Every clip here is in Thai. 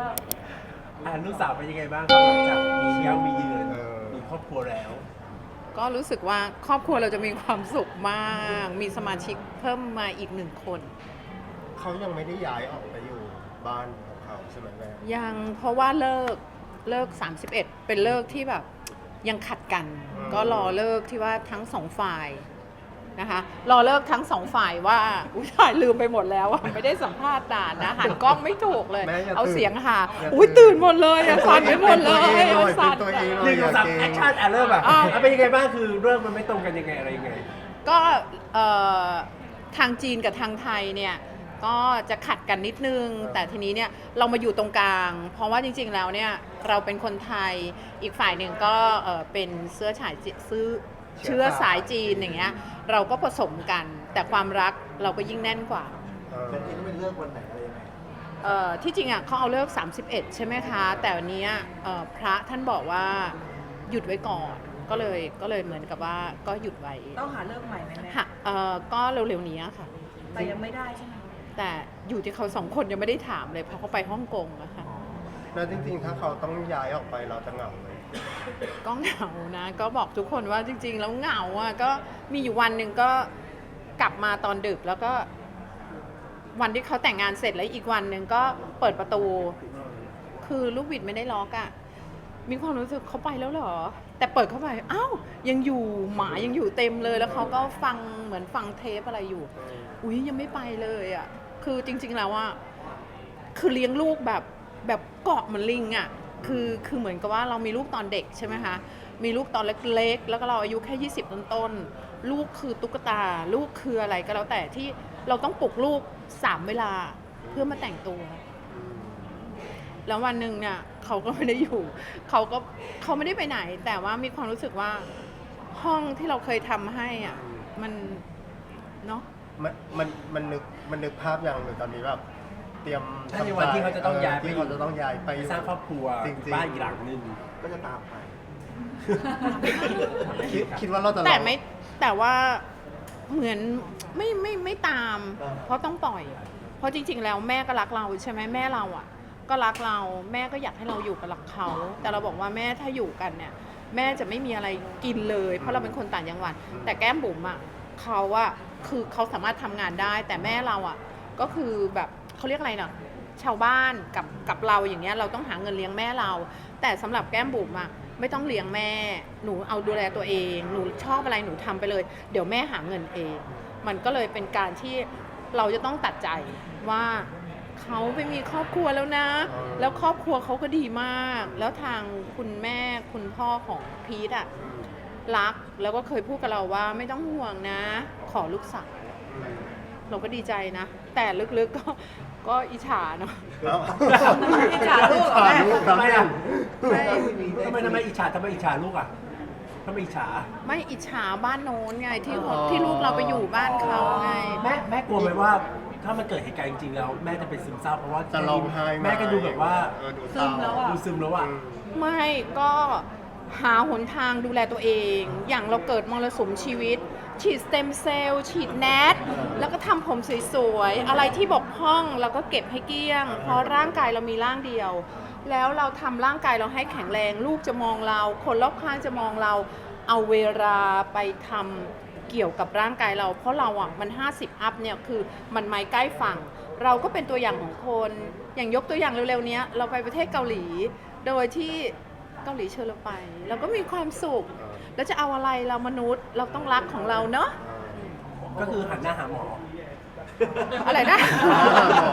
ก็อ่าลูกสาวเป็นยังไงบ้างครับหลังจากมีเย้ามีเยือนเออ มีครอบครัวแล้ว ก็รู้สึกว่าครอบครัวเราจะมีความสุขมาก มีสมาชิกเพิ่มมาอีกหนึ่งคน เขายังไม่ได้ย้ายออกไปอยู่บ้านของเขาใช่ไหมแม่ ยังเพราะว่าเลิกเลิก 31 เป็นเลิกที่แบบยังขัดกัน อืม ก็รอเลิกที่ว่าทั้งสองฝ่าย นะคะ รอเลิกทั้งสองฝ่ายว่าอุ้ยตายลืมไปหมดแล้วอะไม่ได้สัมภาษณ์นานนะหันกล้องไม่ถูกเลย แม่อย่าเอาตื่นเสียงหาอย่าอุ้ยตื่ตื่นนหมดเลยอะสั่นไปหมดเลยเป็นตัวเองหน่อยสั่นเป็นตัวเองหน่หนึ่งสองสามแอคชั่นอะเริ่มอะอ้าวอะเป็นยังไงบ้างคือเรื่องมันไม่ตรงกันยังไงอะไรยังไง ก็เอ่อทางจีนกับทางไทยเนี่ยก็จะขัดกันนิดนึง แต่ทีนี้เนี่ยเรามาอยู่ตรงกลาง เพราะว่าจริงๆแล้วเนี่ยเราเป็นคนไทยอีกฝ่ายหนึ่งก็เอ่อเป็นเสื้อฉายจีซื้อ เชื้อสายจีนอย่างเงี้ยเราก็ผสมกัน แต่ความรักเราก็ยิ่งแน่นกว่า เออเป็นเองก็เป็นเลือกวันไหนอะไรยังไงเอ่อที่จริงอะเขาเอาเลิก 31 ใช่ไหมคะ แต่วันนี้เอ่อพระท่านบอกว่าหยุดไว้ก่อน ก็เลยก็เลยเหมือนกับว่าก็หยุดไว้ต้องหาเลิกใหม่ไหมแม่หะเอ่อก็เร็วๆนี้ค่ะ แต่ยังไม่ได้ใช่ไหมแต่อยู่ที่เขาสองคนยังไม่ได้ถามเลยเพราะเขาไปฮ่องกงอะค่ะ แล้วจริงๆ ถ้าเขาต้องย้ายออกไปเราจะเหงาไหม ก็เหงานะ ก็บอกทุกคนว่าจริง ๆ แล้วเหงาอะก็มีอยู่วันหนึ่งก็กลับมาตอนดึกแล้วก็ วันที่เขาแต่งงานเสร็จแล้วอีกวันหนึ่งก็เปิดประตู คือลูกบิดไม่ได้ล็อกอะมีความรู้สึกเขาไปแล้วเหรอ แต่เปิดเข้าไปอ้าวยังอยู่หมายังอยู่เต็มเลยแล้วเขาก็ฟังเหมือนฟังเทปอะไรอยู่ อุ้ยยังไม่ไปเลยอะ่ะคือจริง ๆ แล้วว่าคือเลี้ยงลูกแบบแบบเกาะเหมือนลิงอะ่ะ คือคือเหมือนกับว่าเรามีลูกตอนเด็กใช่ไหมคะ มีลูกตอนเล็กๆ แล้วก็เราอายุแค่ 20 ต้นๆลูกคือตุ๊กตา ลูกคืออะไรก็แล้วแต่ที่เราต้องปลุกลูกสามเวลาเพื่อมาแต่งตัว แล้ววันหนึ่งเนี่ยเขาก็ไม่ได้อยู่เขาก็เขาไม่ได้ไปไหน แต่ว่ามีความรู้สึกว่าห้องที่เราเคยทำให้อะมันเนาะ มันมันมันนึกมันนึกภาพอย่างหนึ่งตอนนี้แบบ เตรียมถ้าในวันที่เขาจะต้องย้ายไปที่เขาจะต้องย้ายไปไปสร้างครอบครัวจริงๆ บ้านอีกหลังหนึ่งก็จะตามไป คิดคิดว่าเราจะแต่ลองไม่แต่ว่าเหมือนไม่ไม่ไม่ตาม อ่า เพราะต้องปล่อย เพราะจริง ๆ แล้วแม่ก็รักเราใช่ไหมแม่เราอะ ก็รักเราแม่ก็อยากให้เราอยู่กับรักเขา แต่เราบอกว่าแม่ถ้าอยู่กันเนี่ย แม่จะไม่มีอะไรกินเลย เพราะเราเป็นคนต่างจังหวัดแต่แก้มบุ๋มอะเขาอะคือเขาสามารถทำงานได้ แต่แม่เราอะก็คือแบบ เขาเรียกอะไรเนาะชาวบ้านกับกับเราอย่างเงี้ยเราต้องหาเงินเลี้ยงแม่เรา แต่สำหรับแก้มบุ๋มอะไม่ต้องเลี้ยงแม่ หนูเอาดูแลตัวเอง หนูชอบอะไรหนูทำไปเลย เดี๋ยวแม่หาเงินเอง มันก็เลยเป็นการที่เราจะต้องตัดใจว่าเขาไปมีครอบครัวแล้วนะ แล้วครอบครัวเขาก็ดีมาก แล้วทางคุณแม่คุณพ่อของพีทอะรักแล้วก็เคยพูดกับเราว่าไม่ต้องห่วงนะ ขอลูกสาวเราก็ดีใจนะ แต่ลึกๆก็ ก็อิจฉาเนาะ แล้วอิจฉาลูกเหรอแม่ อิจฉาทำไมอะไม่ ทำไมทำไมอิจฉาทำไมอิจฉาลูกอะทำไมอิจฉา ไม่อิจฉาบ้านโน้นไงที่คนที่ลูกเราไปอยู่บ้านเขาไง แม่แม่กลัวไหมว่าถ้ามันเกิดเหตุการณ์จริงๆแล้ว แม่จะเป็นซึมเศร้าเพราะว่าจะร้องไห้ไหแม่ก็ดูแบบว่าเออดูซึมแล้วอะ ดูซึมแล้วอะ ไม่ก็หาหนทางดูแลตัวเอง อย่างเราเกิดมรสุมชีวิต ฉีดสเต็มเซลล์ฉีดแนทแล้วก็ทำผมสวยๆ อะไรที่บกพร่องเราก็เก็บให้เกลี้ยง เพราะร่างกายเรามีร่างเดียว แล้วเราทำร่างกายเราให้แข็งแรง ลูกจะมองเรา คนรอบข้างจะมองเรา เอาเวลาไปทำเกี่ยวกับร่างกายเรา เพราะเราอะมัน 50 อัพเนี่ยคือมันไม่ใกล้ฝั่ง เราก็เป็นตัวอย่างของคน อย่างยกตัวอย่างเร็วๆเนี้ยเราไปประเทศเกาหลี โดยที่เกาหลีเชิญเราไป เราก็มีความสุข แล้วจะเอาอะไรเรามนุษย์เราต้องรักของเราเนาะ ก็คือหันหน้าหาหมอ อะไรนะ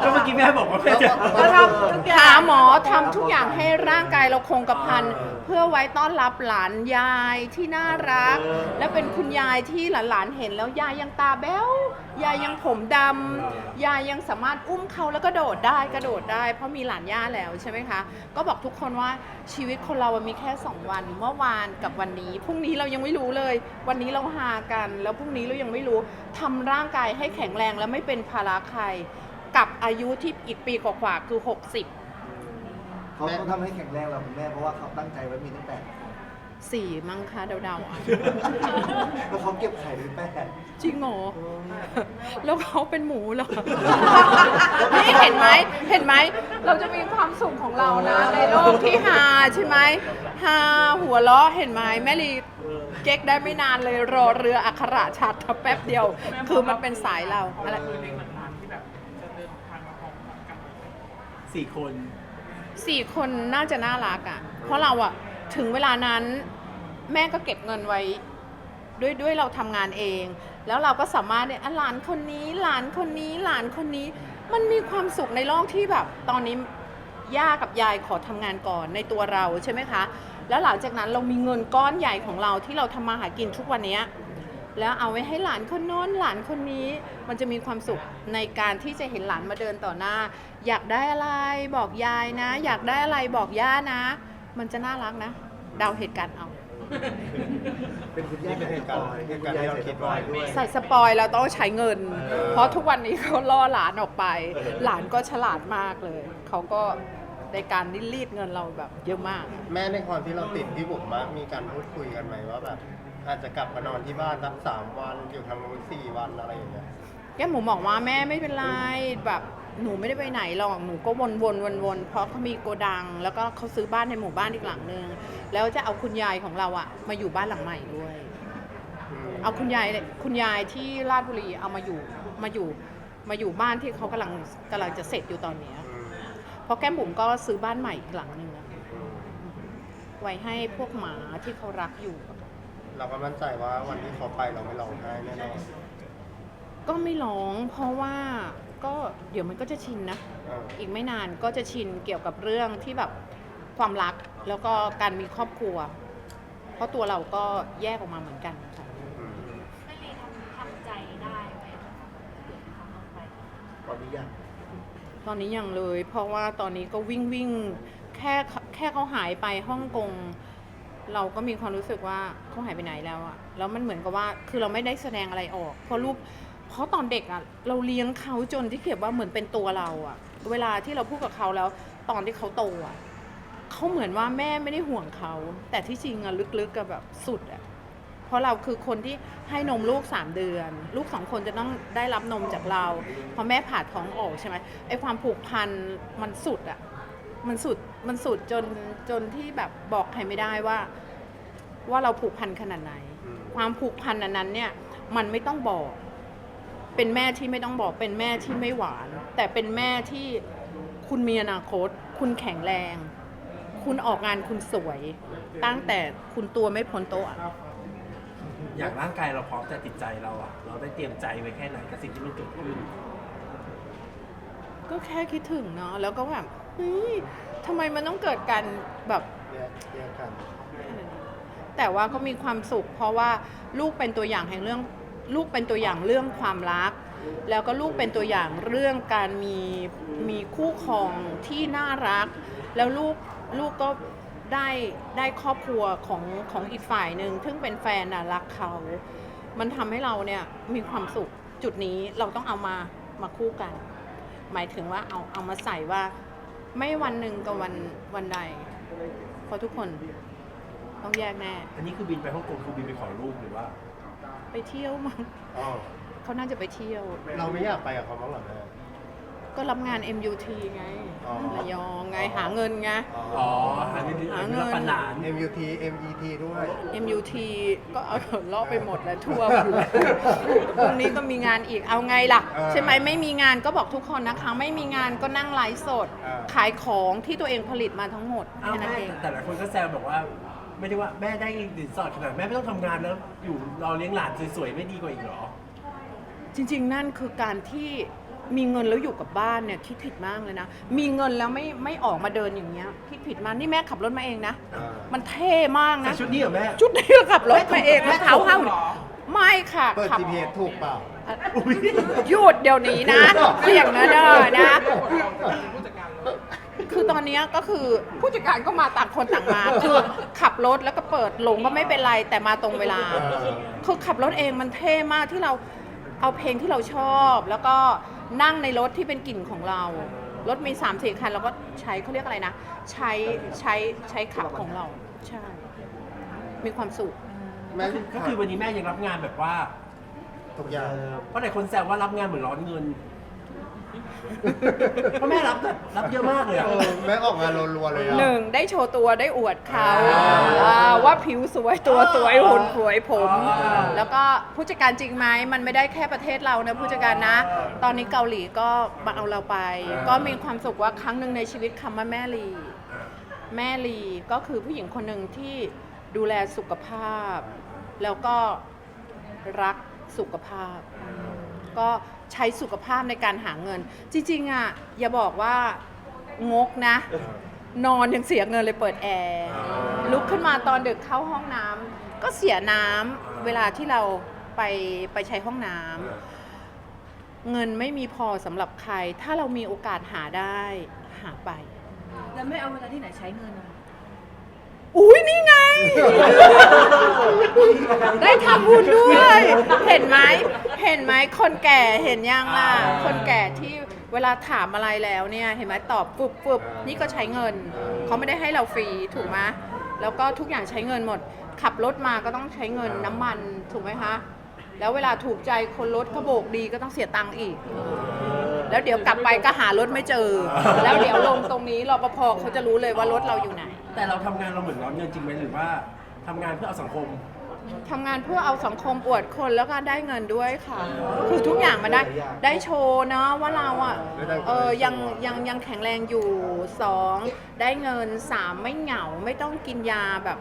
ก็เมื่อกี้แม่บอกว่าแม่จะ ก็ทำทุกอย่าหาง หมอทำทุกอย่างให้ร่างกายเราคงกระพันเออเพื่อไว้ต้อนรับหลานยายที่น่ารักและเป็นคุณยายที่หลานๆเห็นแล้วยายยังตาแบ้วยายยังผมดำยายยังสามารถอุ้มเขาแล้วก็โดดได้กระโดดได้ เพราะมีหลานย่าแล้วใช่ไหมคะ ก็บอกทุกคนว่าชีวิตคนเรามันมีแค่2วันเมื่อวานกับวันนี้พรุ่งนี้เรายังไม่รู้เลย วันนี้เราหากัน แล้วพรุ่งนี้เรายังไม่รู้ทำร่างกายให้แข็งแรงและไม่เป็นภาระใคร กับอายุที่อีกปีกว่าๆคือ60เขาต้องทำให้แข็งแรงเราคุณแม่เพราะว่าเขาตั้งใจไว้มีตั้งแต่สี่มั้งคะเดาๆอะ แล้วเขาเก็บไข่หรือแป้งจริงเหรอแล้วเขาเป็นหมูเหรอ นี่เห็นไหม เห็นไหม เราจะมีความสุขของเรานะ ในโลกที่ฮาใช่ไหมฮาหัวเราะเห็นไหมแม่ลี เก๊กได้ไม่นานเลยรอเรืออักขระชัดแป๊บเดียว คือมันเป็นสายเราอะไรสี่คน สี่คนน่าจะน่ารักอะ เพราะเราอะถึงเวลานั้นแม่ก็เก็บเงินไว้ ด้วยด้วยเราทำงานเอง แล้วเราก็สามารถเนี่ยอะหลานคนนี้หลานคนนี้หลานคนนี้ มันมีความสุขในโลกที่แบบ ตอนนี้ ย่ากับยายขอทำงานก่อนในตัวเราใช่ไหมคะ แล้วหลังจากนั้นเรามีเงินก้อนใหญ่ของเราที่เราทำมาหากินทุกวันเนี้ยแล้วเอาไว้ให้หลานคนโน้นหลานคนนี้ มันจะมีความสุขในการที่จะเห็นหลานมาเดินต่อหน้า อยากได้อะไรบอกยายนะ อยากได้อะไรบอกย่านะ มันจะน่ารักนะเดาเหตุการณ์เอา เป็นคุณย่านี่เป็นเหตุการณ์ใส่เหตุการณ์ที่เราคิดไว้ด้วย ใส่สปอยเราต้องใช้เงิน เออ เพราะทุกวันนี้เขาล่อหลานออกไป หลานก็ฉลาดมากเลย เขาก็ในการรีดเงินเราแบบเยอะมาก แม่ในความที่เราติดพี่บุ๋มมากมีการพูดคุยกันไหมว่าแบบอาจจะกลับมานอนที่บ้านสักสามวันอยู่ทางนู้นสี่วันอะไรอย่างเงี้ย แก้มหมูบอกว่าแม่ไม่เป็นไรแบบ หนูไม่ได้ไปไหนหรอกหนูก็วนวนวนวนเพราะเขามีโกดัง แล้วก็เขาซื้อบ้านในหมู่บ้านอีกหลังนึงแล้วจะเอาคุณยายของเราอะมาอยู่บ้านหลังใหม่ด้วย เอาคุณยายคุณยายที่ราชบุรีเอามาอยู่มาอยู่มาอยู่บ้านที่เขากำลังกำลังจะเสร็จอยู่ตอนเนี้ยอืมเพราะแก้มบุ๋มก็ซื้อบ้านใหม่อีกหลังหนึ่งอะอืมไว้ให้พวกหมาที่เขารักอยู่ เราก็มั่นใจว่าวันที่เขาไปเราไม่ร้องไห้แน่นอนก็ไม่ร้องเพราะว่า ก็เดี๋ยวมันก็จะชินนะเอออีกไม่นานก็จะชินเกี่ยวกับเรื่องที่แบบความรักแล้วก็การมีครอบครัว เพราะตัวเราก็แยกออกมาเหมือนกันค่ะอืมไม่รีทำทำใจได้ไหมทำลงไปตอนนี้ยังตอนนี้ยังเลย เพราะว่าตอนนี้ก็วิ่งวิ่งแค่แค่เขาหายไปฮ่องกงเราก็มีความรู้สึกว่าเขาหายไปไหนแล้วอะแล้วมันเหมือนกับว่าคือเราไม่ได้แสดงอะไรออก เพราะลูก เพราะตอนเด็กอะเราเลี้ยงเขาจนที่เขียนว่าเหมือนเป็นตัวเราอะเวลาที่เราพูดกับเขาแล้ว ตอนที่เขาโตอะเขาเหมือนว่าแม่ไม่ได้ห่วงเขา แต่ที่จริงอะลึกๆกับแบบสุดอะเพราะเราคือคนที่ให้นมลูกสามเดือน ลูกสองคนจะต้องได้รับนมจากเราพอแม่ผ่าท้องออกใช่ไหมไอความผูกพันมันสุดอะมันสุดมันสุดจนจนที่แบบบอกใครไม่ได้ว่า ว่าเราผูกพันขนาดไหน ความผูกพันอันนั้นเนี่ย มันไม่ต้องบอก เป็นแม่ที่ไม่ต้องบอกเป็นแม่ที่ไม่หวาน แต่เป็นแม่ที่คุณมีอนาคต คุณแข็งแรง คุณออกงานคุณสวย ตั้งแต่คุณตัวไม่พ้นโต๊ะอะอย่างร่างกายเราพร้อมแต่จิตใจเราอะเราได้เตรียมใจไว้แค่ไหนกับสิ่งที่มันเกิดขึ้นก็แค่คิดถึงเนาะแล้วก็แบบเฮ้ยทำไมมันต้องเกิดการแบบแยกแยกกัน แต่ว่าก็มีความสุข เพราะว่าลูกเป็นตัวอย่างแห่งเรื่อง ลูกเป็นตัวอย่างเรื่องความรัก แล้วก็ลูกเป็นตัวอย่างเรื่องการมีมีคู่ครองที่น่ารัก แล้วลูกลูกก็ได้ได้ครอบครัวของของอีกฝ่ายหนึ่งซึ่งเป็นแฟนน่ะรักเขา มันทำให้เราเนี่ยมีความสุขจุดนี้เราต้องเอามามาคู่กัน หมายถึงว่าเอาเอามาใส่ว่าไม่วันหนึ่งกับวันวันใดเพราะทุกคนต้องแยกแน่ อันนี้คือบินไปฮ่องกงคือบินไปขอลูกหรือว่า ไปเที่ยวมั้งอ๋อเขาน่าจะไปเที่ยว เราไม่อยากไปกับเขาบ้างเหรอแม่ ก็รับงาน MUT ไงอ๋อ ระยองไงหาเงินไง อ๋ออันนี้อันนี้เราปัญหา MUT MET ด้วย MUT ก็เอาล่อไปหมดแล้วทั่วหมดเลยพรุ่งนี้ก็มีงานอีกเอาไงล่ะ เออใช่ไหมไม่มีงานก็บอกทุกคนนะคะ ไม่มีงานก็นั่งไลฟ์สด เออ ขายของที่ตัวเองผลิตมาทั้งหมดอ้าวแค่นั้นแม่เอง แต่ละคนก็แซวบอกว่า ไม่ได้ว่าแม่ได้สินสอดขนาดแม่ไม่ต้องทำงานแล้ว อยู่รอเลี้ยงหลานสวยๆไม่ดีกว่าอีกเหรอ จริงๆ นั่นคือการที่มีเงินแล้วอยู่กับบ้านเนี่ยคิดผิดมากเลยนะ มีเงินแล้วไม่ไม่ออกมาเดินอย่างเงี้ยคิดผิดมากนี่แม่ขับรถมาเองนะ อ่ามันเท่มากใส่นะชุดนี้เหรอแม่ ชุดนี้ก็ขับรถมาเองแล้วเท้าเข้าไม่ค่ะเปิดขับ GPS ถูกเปล่า หยุดเดี๋ยวนี้นะ เสี่ยงนะเด้อนะ คือตอนเนี้ยก็คือผู้จัดการก็มาต่างคนต่างมาคือขับรถแล้วก็เปิดหลงก็ไม่เป็นไรแต่มาตรงเวลา เออ คือขับรถเองมันเท่มากที่เราเอาเพลงที่เราชอบ แล้วก็นั่งในรถที่เป็นกลิ่นของเรา รถมี3ามสี่คันเราก็ใช้เขาเรียกอะไรนะ ใช้ใช้ใช้ขับของเรา ใช่ มีความสุข แม่ก็คือวันนี้แม่ยังรับงานแบบว่าทุกอย่าง เพราะหลายคนแซวว่ารับงานเหมือนร้อนเงิน เพราะแม่รับแบบรับเยอะมากเลยอะ เออแม่ออกงานรัวๆเลยอะหนึ่งได้โชว์ตัวได้อวดเขาอ่าอ่าว่าผิวสวยตัวสวยหุ่นสวยผม อ่า แล้วก็ผู้จัดการจริงไหมมันไม่ได้แค่ประเทศเรานะผู้จัดการนะ ตอนนี้เกาหลีก็มาเอาเราไป ก็มีความสุขว่าครั้งหนึ่งในชีวิตคำว่าแม่ลี แม่ลีก็คือผู้หญิงคนหนึ่งที่ดูแลสุขภาพ แล้วก็รักสุขภาพ ก็ ใช้สุขภาพในการหาเงิน จริงๆอะอย่าบอกว่างกนะ นอนยังเสียเงินเลยเปิดแอร์ลุกขึ้นมาตอนดึกเข้าห้องน้ำก็เสียน้ำเวลาที่เราไปไปใช้ห้องน้ำ เงินไม่มีพอสำหรับใคร ถ้าเรามีโอกาสหาได้หาไป แล้วไม่เอาเวลาที่ไหนใช้เงินอะ อุ้ยนี่ไง ได้ทำบุญด้วย เห็นไหมเห็นไหมคนแก่เห็นยังล่ะคนแก่ที่เวลาถามอะไรแล้วเนี่ยเห็นไหมตอบปุ๊บปุ๊บนี่ก็ใช้เงิน เขาไม่ได้ให้เราฟรีถูกไหมแล้วก็ทุกอย่างใช้เงินหมด ขับรถมาก็ต้องใช้เงินน้ำมันถูกไหมคะ แล้วเวลาถูกใจคนรถเขาโบกดีก็ต้องเสียตังค์อีก แล้วเดี๋ยวกลับไปก็หารถไม่เจอ แล้วเดี๋ยวลงตรงนี้รปภเขาจะรู้เลยว่ารถเราอยู่ไหนแต่เราทำงานเราเหมือนร้อนเงินจริงไหมหรือว่าทำงานเพื่อเอาสังคม ทำงานเพื่อเอาสังคมอวดคนแล้วก็ได้เงินด้วยค่ะ คือทุกอย่างมันได้ได้โชว์เนาะว่าเราอะเออยังยังยังแข็งแรงอยู่สองได้เงินสามไม่เหงาไม่ต้องกินยาแบบ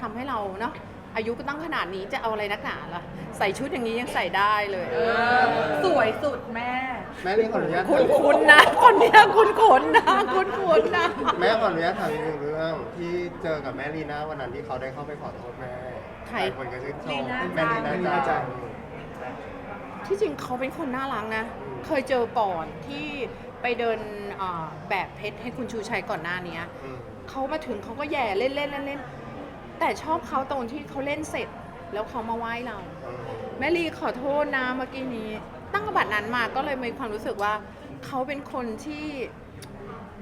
ทำให้เราเนาะอายุก็ตั้งขนาดนี้จะเอาอะไรนักหนาล่ะ ใส่ชุดอย่างนี้ยังใส่ได้เลยสวยสุดแม่ แม่นี่ขออนุญาตคุณคุณนะ คนเนี้ยคุณขนนะคุณขนนะแม่ขออนุญาตถามอีกหนึ่งเรื่องที่เจอกับแม่ลีน่าวันนั้นที่เขาได้เข้าไปขอโทษแม่ใคร หลายคนก็ชื่นชลีมน่า แม่ลีน่าลีน่าจัจังงที่จริงเขาเป็นคนน่ารักนะ เคยเจอก่อนที่ไปเดินเอ่อแบบเพชรให้คุณชูชัยก่อนหน้าเนี้ยอืมเขามาถึงเขาก็แย่เล่นเล่นเล่นเล่นแต่ชอบเขาตรงที่เขาเล่นเสร็จ แล้วเขามาไหว้เราอืมแม่ลีขอโทษนะเมื่อกี้นี้ ตั้งแต่บัดนั้นมาก็เลยมีความรู้สึกว่าเขาเป็นคนที่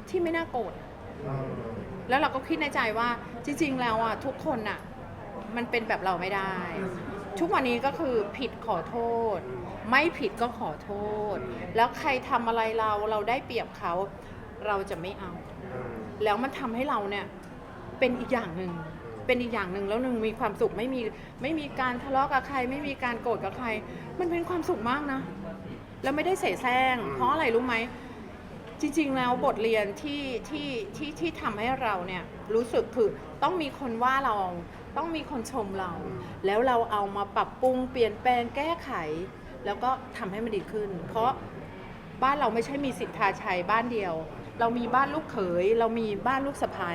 ที่ไม่น่าโกรธ แล้วเราก็คิดในใจว่าจริง ๆ แล้วอะทุกคนอะมันเป็นแบบเราไม่ได้ ทุกวันนี้ก็คือผิดขอโทษ ไม่ผิดก็ขอโทษ แล้วใครทำอะไรเราเราได้เปรียบเขาเราจะไม่เอา แล้วมันทำให้เราเนี่ยเป็นอีกอย่างหนึ่ง เป็นอีกอย่างหนึ่งแล้วหนึ่งมีความสุขไม่มีไม่มีการทะเลาะกับใคร ไม่มีการโกรธกับใคร มันเป็นความสุขมากนะ แล้วไม่ได้เสแสร้งอืมเพราะอะไรรู้ไหมจริงๆแล้วบทเรียนที่ที่ที่ที่ทำให้เราเนี่ยรู้สึกคือต้องมีคนว่าเราต้องมีคนชมเรา แล้วเราเอามาปรับปรุงเปลี่ยนแปลงแก้ไข แล้วก็ทำให้มันดีขึ้น เพราะบ้านเราไม่ใช่มีสิทธาชัยบ้านเดียว เรามีบ้านลูกเขย เรามีบ้านลูกสะใภ้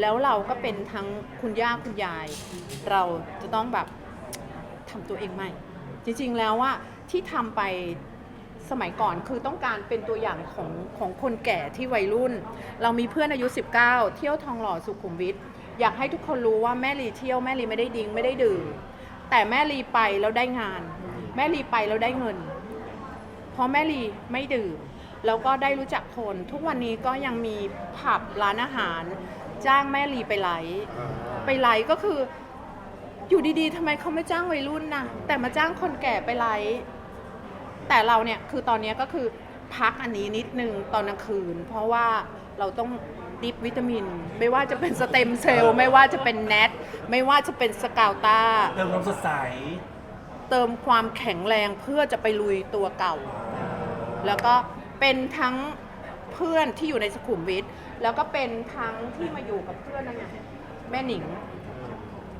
แล้วเราก็เป็นทั้งคุณย่าคุณยาย เราจะต้องแบบทำตัวเองใหม่ จริงๆแล้วว่าที่ทำไปสมัยก่อนคือต้องการเป็นตัวอย่างของของคนแก่ที่วัยรุ่น เรามีเพื่อนอายุ 19 เที่ยวทองหล่อสุขุมวิทอยากให้ทุกคนรู้ว่าแม่ลีเที่ยวแม่ลีไม่ได้ดิ้งไม่ได้ดื่มแต่แม่ลีไปแล้วได้งาน แม่ลีไปแล้วได้เงิน เพราะแม่ลีไม่ดื่ม แล้วก็ได้รู้จักคน ทุกวันนี้ก็ยังมีผับร้านอาหาร จ้างแม่ลีไปไลฟ์อ่าไปไลฟ์ก็คือ อยู่ดีๆทำไมเขาไม่จ้างวัยรุ่นนะแต่มาจ้างคนแก่ไปไลฟ์แต่เราเนี่ยคือตอนนี้ก็คือพักอันนี้นิดนึงตอนกลางคืน เพราะว่าเราต้องดิบวิตามิน ไม่ว่าจะเป็นสเต็มเซลล์ไม่ว่าจะเป็นแนทไม่ว่าจะเป็นสกาวตาเติมความสดใส เติมความแข็งแรงเพื่อจะไปลุยตัวเก่า แล้วก็ เป็นทั้งเพื่อนที่อยู่ในสุขุมวิทแล้วก็เป็นทั้งที่มาอยู่กับเพื่อนนั่นไงแม่หนิง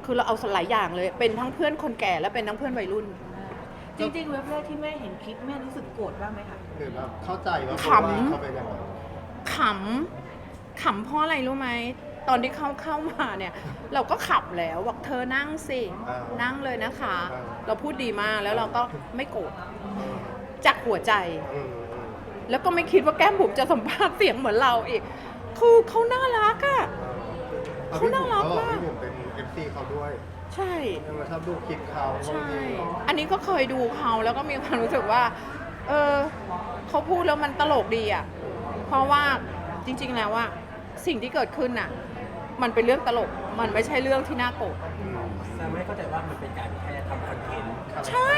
คือเราเอาหลายอย่างเลย เป็นทั้งเพื่อนคนแก่และเป็นทั้งเพื่อนวัยรุ่น จริงๆเว็บแรกที่แม่เห็นคลิปแม่รู้สึกโกรธบ้างไหมคะ คือแบบเข้าใจว่าขำ เขาเป็นอย่างไรขำขำเพราะอะไรรู้ไหมตอนที่เขาเข้ามาเนี่ย เราก็ขับแล้วบอกเธอนั่งสิอ่านั่งเลยนะคะอ่าเราพูดดีมากแล้วเราก็ไม่โกรธจากหัวใจ อืมอืม แล้วก็ไม่คิดว่าแก้มบุ๋มจะสัมภาษณ์เสียงเหมือนเราอีก คือเขาน่ารักอะเอาเขาน่ารักพี่บุ๋มาก พี่บุ๋มเป็น FC เขาด้วยใช่ยังมาชอบดูคลิปเขาบางใช่ ทีอันนี้ก็เคยดูเขาแล้วก็มีความรู้สึกว่า เออเขาพูดแล้วมันตลกดีอะเพราะว่าจริงๆแล้วว่าสิ่งที่เกิดขึ้นน่ะ มันเป็นเรื่องตลก มันไม่ใช่เรื่องที่น่าโกรธ อืม แต่ไม่เข้าใจว่ามันเป็นการแค่ทำคอนเทนต์ใช่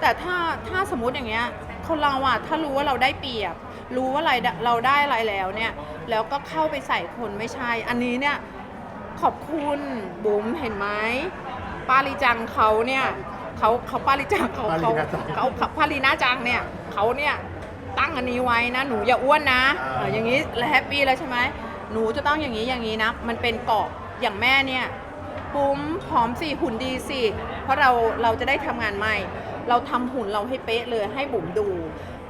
แต่ถ้าถ้าสมมติอย่างเงี้ย คนเราอะถ้ารู้ว่าเราได้เปรียบ รู้ว่าอะไรเราได้อะไรแล้วเนี่ย แล้วก็เข้าไปใส่คนไม่ใช่ อันนี้เนี่ยขอบคุณบุ๋มเห็นไหมปาริจังเขาเนี่ยเขาเขาปาริจังเขาเขาเขาเขาปารินาจังเนี่ยเขาเนี่ยตั้งอันนี้ไว้นะ หนูอย่าอ้วนนะอออย่างนี้แฮปปี้แล้วใช่ไหมหนูจะต้องอย่างนี้อย่างนี้นะ มันเป็นเกาะอย่างแม่เนี่ย ปุ้มผอมสิหุ่นดีสิเพราะเราเราจะได้ทำงานใหม่ เราทำหุ่นเราให้เป๊ะเลยให้บุ๋มดู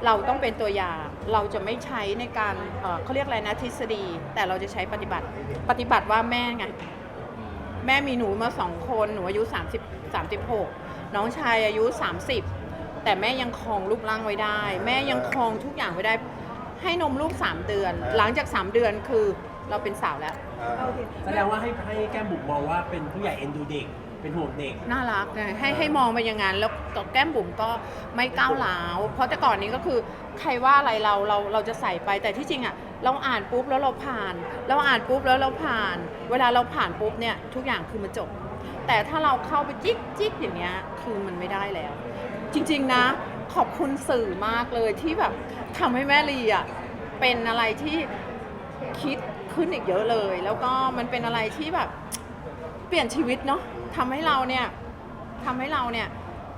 เราต้องเป็นตัวอย่างเราจะไม่ใช้ในการเอ่อเขาเรียกอะไรนะทฤษฎี แต่เราจะใช้ปฏิบัติ ปฏิบัติว่าแม่ไง แม่มีหนูมาสองคนหนูอายุ 30 36 น้องชายอายุ 30 แต่แม่ยังครองรูปร่างไว้ได้ แม่ยังครองทุกอย่างไว้ได้ ให้นมลูก 3 เดือน หลังจาก 3 เดือนคือ เราเป็นสาวแล้ว แสดงว่าให้ให้แก้มบุ๋มมองว่าเป็นผู้ใหญ่เอ็นดูเด็ก เป็นห่วงเด็ก น่ารักนะให้ให้มองไปอย่างนั้นแล้วก็แก้มบุ๋มก็ไม่ก้าวร้าว เพราะแต่ก่อนนี้ก็คือใครว่าอะไรเราเราเราจะใส่ไปแต่ที่จริงอะเราอ่านปุ๊บแล้วเราผ่าน เราอ่านปุ๊บแล้วเราผ่าน เวลาเราผ่านปุ๊บเนี่ยทุกอย่างคือมันจบ แต่ถ้าเราเข้าไปจิ๊กจิ๊กอย่างเงี้ยคือมันไม่ได้แล้ว จริง ๆนะ ขอบคุณสื่อมากเลยที่แบบทำให้แม่ลีอะเป็นอะไรที่คิด ขึ้นอีกเยอะเลย แล้วก็มันเป็นอะไรที่แบบเปลี่ยนชีวิตเนาะทำให้เราเนี่ยทำให้เราเนี่ย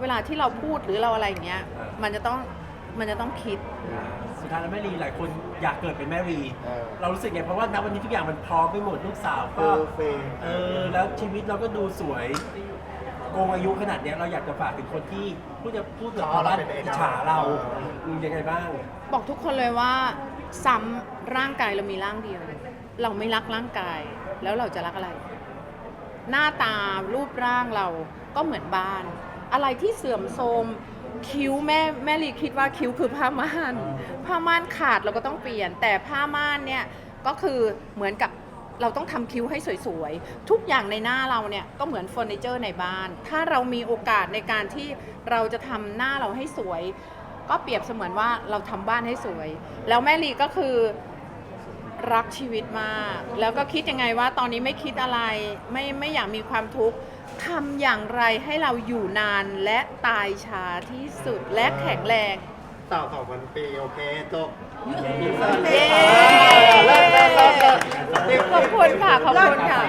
เวลาที่เราพูดหรือเราอะไรอย่างเงี้ยมันจะต้องมันจะต้องคิด สุดท้ายแล้วแม่ลีหลายคนอยากเกิดเป็นแม่ลีเออ เรารู้สึกไงเพราะว่าณวันนี้ทุกอย่างมันพร้อมไปหมดลูกสาวเฟก็อร์เฟย์เออแล้วชีวิตเราก็ดูสวยโกงอายุขนาดเนี้ยเราอยากจะฝากถึงคนที่พูดจะพูดกับชาวบ้านอิจฉาเราอืมยังไงบ้าง บอกทุกคนเลยว่าซ้ำร่างกายเรามีร่างเดียว เราไม่รักร่างกาย แล้วเราจะรักอะไร หน้าตารูปร่างเราก็เหมือนบ้าน อะไรที่เสื่อมโทรมคิ้วแม่แม่ลีคิดว่าคิ้วคือผ้าม่าน ผ้าม่านขาดเราก็ต้องเปลี่ยน แต่ผ้าม่านเนี่ยก็คือเหมือนกับเราต้องทำคิ้วให้สวยๆ ทุกอย่างในหน้าเราเนี่ยก็เหมือนเฟอร์นิเจอร์ในบ้าน ถ้าเรามีโอกาสในการที่เราจะทำหน้าเราให้สวย ก็เปรียบเสมือนว่าเราทำบ้านให้สวย แล้วแม่ลีก็คือ รักชีวิตมาก แล้วก็คิดยังไงว่าตอนนี้ไม่คิดอะไรไม่ไม่อยากมีความทุกข์ทำอย่างไรให้เราอยู่นานและตายช้าที่สุดและแข็งแรงสาวสองพันปีโอเคจบเย้ขอบคุณค่ะ ขอบคุณค่ะ